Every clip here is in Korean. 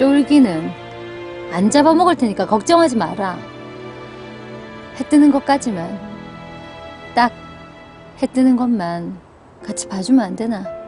쫄기는 안 잡아먹을 테니까 걱정하지 마라. 해 뜨는 것까지만 딱 해 뜨는 것만 같이 봐주면 안 되나?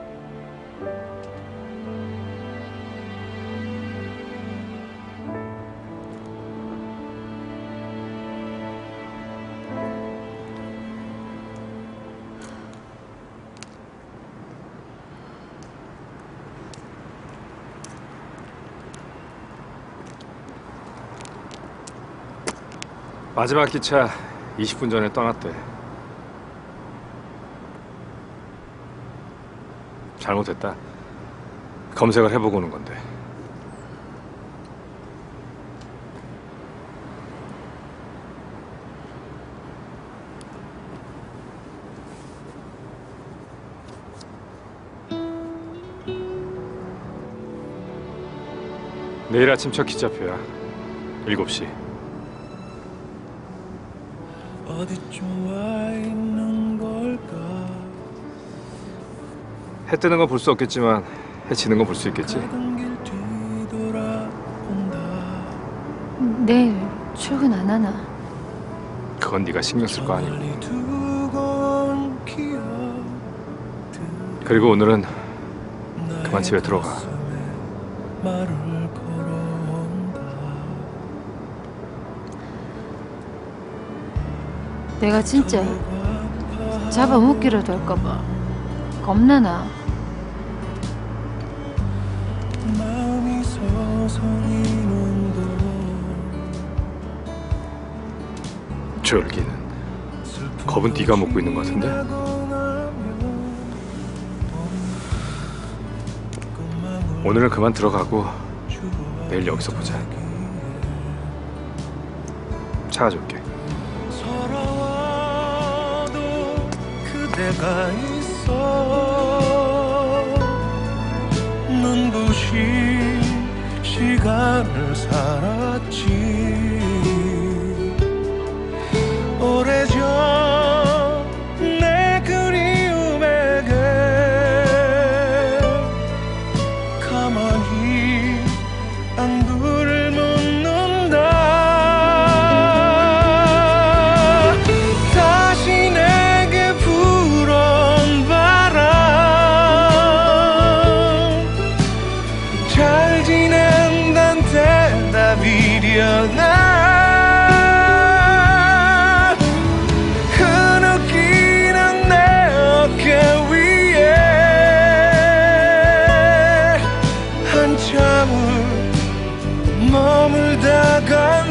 마지막 기차 20분 전에 떠났대. 잘못했다. 검색을 해보고 오는 건데. 내일 아침 첫 기차표야. 7시. 어디쯤 와 있는 걸까 해 뜨는 건 볼 수 없겠지만 해 지는 건 볼 수 있겠지. 가던 길 뒤돌아본다 내일 출근 안 하나? 그건 네가 신경 쓸 거 아니고. 멀리 두고 온 기억들 그리고 오늘은 그만 집에 들어가. 말을 내가 진짜 잡아먹기라도 할까봐 겁나나? 졸기는 겁은 네가 먹고 있는 것 같은데? 오늘은 그만 들어가고 내일 여기서 보자. 차 가져올게. 그대가 있어. 눈부신 시간을 살았지 대답이려나? 흐느끼는 내 어깨 위에 한참을 머물다가